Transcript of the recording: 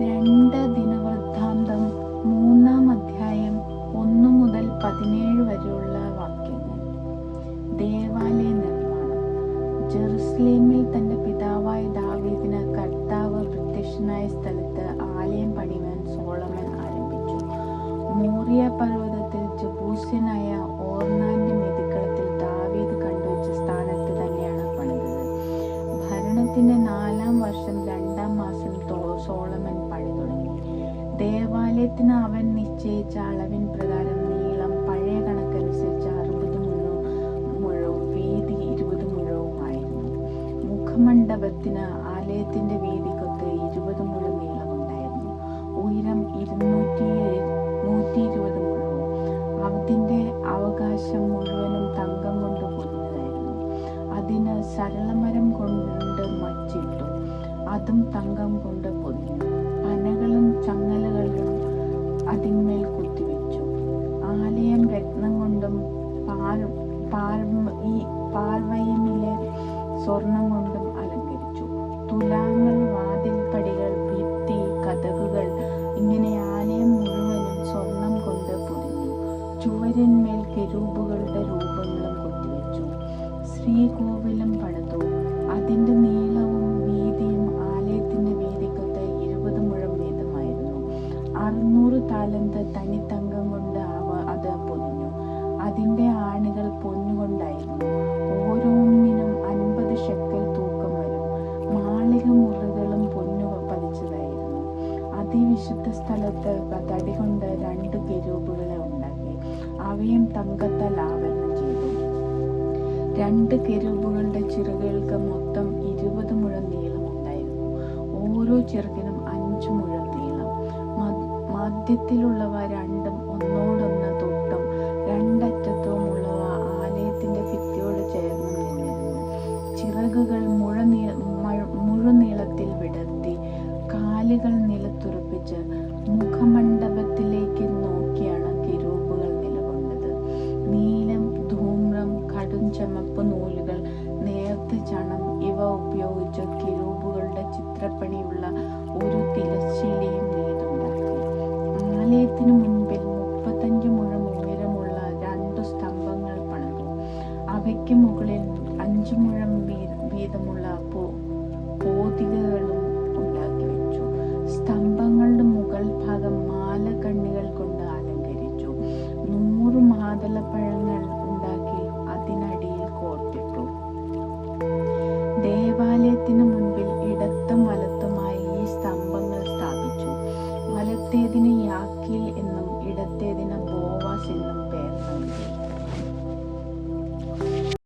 രണ്ട് ദിനവൃത്താന്തം മൂന്നാം അധ്യായം ഒന്നു മുതൽ പതിനേഴ് വരെയുള്ള വാക്യങ്ങൾ. ദേവാലയ നിർമ്മാണം. ജെറുസലേമിൽ തന്റെ പിതാവായ ദാവീദിന് കർത്താവ് പ്രത്യക്ഷനായ സ്ഥലത്ത് ആലയം പണിവാൻ സോളമൻ ആരംഭിച്ചു. മോറിയ പർവതത്തിൽ ജബൂസ്യനായ ഓർണാന്റെ മെതിക്കളത്തിൽ ദാവീദ് കണ്ടുവച്ച സ്ഥാനത്ത് തന്നെയാണ് പണിതത്. ഭരണത്തിന്റെ നാലാം ദേവാലയത്തിന് അവൻ നിശ്ചയിച്ച അളവിൻ പ്രകാരം നീളം പഴയ കണക്കനുസരിച്ച് അറുപത് മുഴവും മുഴവും വീതി ഇരുപത് മുഴവുമായിരുന്നു മുഖമണ്ഡപത്തിന് ആലയത്തിന്റെ വീതിക്കൊത്ത് ഇരുപത് മുഴ നീളമുണ്ടായിരുന്നു ഉയരം ഇരുന്നൂറ്റി നൂറ്റി ഇരുപത് മുഴവും അതിന്റെ അവകാശം മുഴുവനും തങ്കം കൊണ്ട് പൊതിഞ്ഞതായിരുന്നു. അതിന് സരളമരം കൊണ്ട് മച്ചിട്ടു. അതും തങ്കം കൊണ്ട് പൊതിഞ്ഞു. ചങ്ങലകളും അതിന്മേൽ കുത്തിവെച്ചു. ആലയം രത്നം കൊണ്ടും പാർ പാർമ ഈ പാർവയമിലെ സ്വർണം കൊണ്ടും അലങ്കരിച്ചു. തുലാങ്ങൾ വാതിൽപ്പടികൾ ഭിത്തി കഥകുകൾ ഇങ്ങനെ ആലയം മുഴുവനും സ്വർണം കൊണ്ട് പൊതിഞ്ഞു. ചുവരന്മേൽ കെരൂപുകളുടെ രൂപങ്ങളും കൊത്തിവെച്ചു. ശ്രീകോവിലും പടുത്തു അതിന്റെ താലന്ത് തനിത്തങ്കം കൊണ്ട് അവ അത് പൊതിഞ്ഞു അതിന്റെ ആണികൾ പൊന്നുകൊണ്ടായിരുന്നു ഓരോന്നിനും അൻപത് ഷെക്കൽ തൂക്കം വരും. മാളിക മുറികളും പൊന്നു പതിച്ചതായിരുന്നു. അതിവിശുദ്ധ സ്ഥലത്ത് തടി കൊണ്ട് രണ്ട് കെരൂപുകളെ ഉണ്ടാക്കി. അവയും തങ്കത്താൽ ആവരണം ചെയ്തു. രണ്ട് കെരൂപുകളുടെ ചിറകുകൾക്ക് മൊത്തം ഇരുപത് മുഴം നീളമുണ്ടായിരുന്നു. ഓരോ ചിറകിനും മധ്യത്തിലുള്ളവ രണ്ടും ഒന്നോടൊന്ന് തൊട്ടും രണ്ടറ്റത്തുമുള്ളവ ആലയത്തിന്റെ ഭിത്തിയോട് ചേർന്ന് നിന്നിരുന്നു. ചിറകുകൾ മുഴനീ മഴ- മുഴുനീളത്തിൽ വിടർത്തി കാലുകൾ നിലത്തുറപ്പിച്ച് മുഖമണ്ഡപത്തിലേക്ക് നോക്കിയാണ് കിരൂപുകൾ നിലകൊണ്ടത്. നീലം ധൂമ്രം കടും ചമപ്പ് നൂലുകൾ നേർത്ത ചണം ഇവ ഉപയോഗിച്ച് കിരൂപുകളുടെ ചിത്രപ്പണിയുള്ള മുഴം വീതമുള്ള പോ- പോതികകളും ഉണ്ടാക്കി വെച്ചു. സ്തംഭങ്ങളുടെ മുകൾ ഭാഗം മാല കണ്ണികൾ കൊണ്ട് അലങ്കരിച്ചു. നൂറ് മാതളപ്പഴങ്ങൾ ഉണ്ടാക്കി അതിനടിയിൽ കോർത്തിട്ടു. ദേവാലയത്തിന് മുൻപിൽ ഇടത്തും വലത്തുമായി ഈ സ്തംഭങ്ങൾ സ്ഥാപിച്ചു. വലത്തേതിന് യാക്കിൽ എന്നും ഇടത്തേതിന്